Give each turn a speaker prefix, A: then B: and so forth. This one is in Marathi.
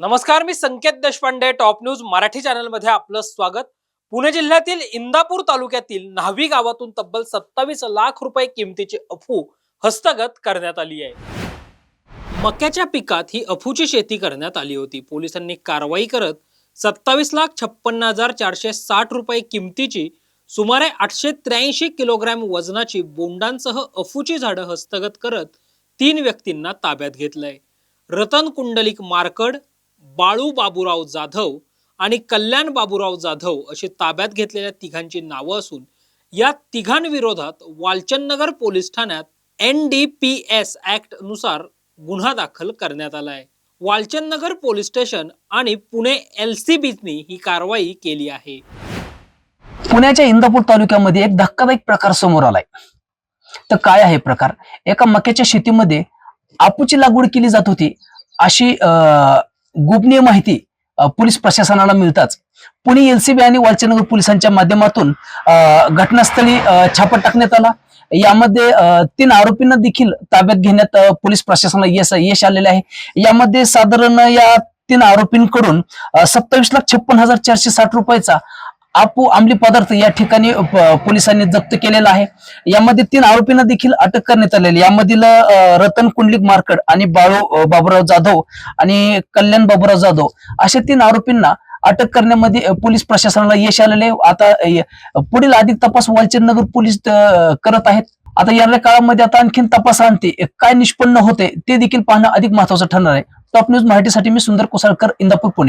A: नमस्कार मी संकेत देशपांडे टॉप न्यूज मराठी चॅनलमध्ये आपलं स्वागत. पुणे जिल्ह्यातील इंदापूर तालुक्यातील न्हावी गावातून तब्बल सत्तावीस लाख रुपये किमतीची अफू हस्तगत करण्यात आली आहे. मक्याच्या पिकात ही अफूची शेती करण्यात आली होती. पोलिसांनी कारवाई करत सत्तावीस लाख छप्पन्न हजार चारशे साठ रुपये किमतीची सुमारे आठशे त्र्याऐंशी किलोग्रॅम वजनाची बोंडांसह अफूची झाडं हस्तगत करत तीन व्यक्तींना ताब्यात घेतलंय. रतन कुंडलिक मारकड बाळू बाबूराव जाधव आणि कल्याण बाबूराव जाधव अशी ताब्यात घेतलेल्या तिघांची नावं असून या तिघांविरोधात वालचंदनगर पोलीस ठाण्यात एन डी पी एस ऍक्टनुसार गुन्हा दाखल करण्यात आला आहे वालचंदनगर पोलीस स्टेशन आणि पुणे एल सी बीनी ही कारवाई केली आहे.
B: पुण्याच्या इंदापूर तालुक्यामध्ये एक धक्कादायक प्रकार समोर आलाय. तर काय आहे प्रकार? एका मक्याच्या शेतीमध्ये आपूची लागवड केली जात होती अशी गोपनीय माहिती पोलीस प्रशासनाला मिळताच. पुणे एलसीबी आणि वालचंदनगर पोलिसांच्या माध्यमातून अं, घटनास्थळी छापा टाकण्यात आला. यामध्ये तीन आरोपींना देखील ताब्यात घेण्यात पोलीस प्रशासनाला यश यश आलेले आहे. यामध्ये साधारण या तीन आरोपींकडून सत्तावीस लाख छप्पन हजार चारशे साठ रुपयाचा आपू अंमली पदार्थ या ठिकाणी पोलिसांनी जप्त केलेला आहे. यामध्ये तीन आरोपींना देखील अटक करण्यात आलेली यामधील रतन कुंडलिक मार्कड आणि बाळू बाबूराव जाधव आणि कल्याण बाबूराव जाधव अशा तीन आरोपींना अटक करण्यामध्ये पोलीस प्रशासनाला यश आलेले आहे. आता पुढील अधिक तपास वालचंदनगर पोलीस करत आहेत. आता येणाऱ्या काळामध्ये आता आणखीन आणते. काय निष्पन्न होते ते देखील पाहणं अधिक महत्वाचं ठरणार आहे. टॉप न्यूज मराठीसाठी मी सुंदर कोसाळकर इंदापूर पुणे.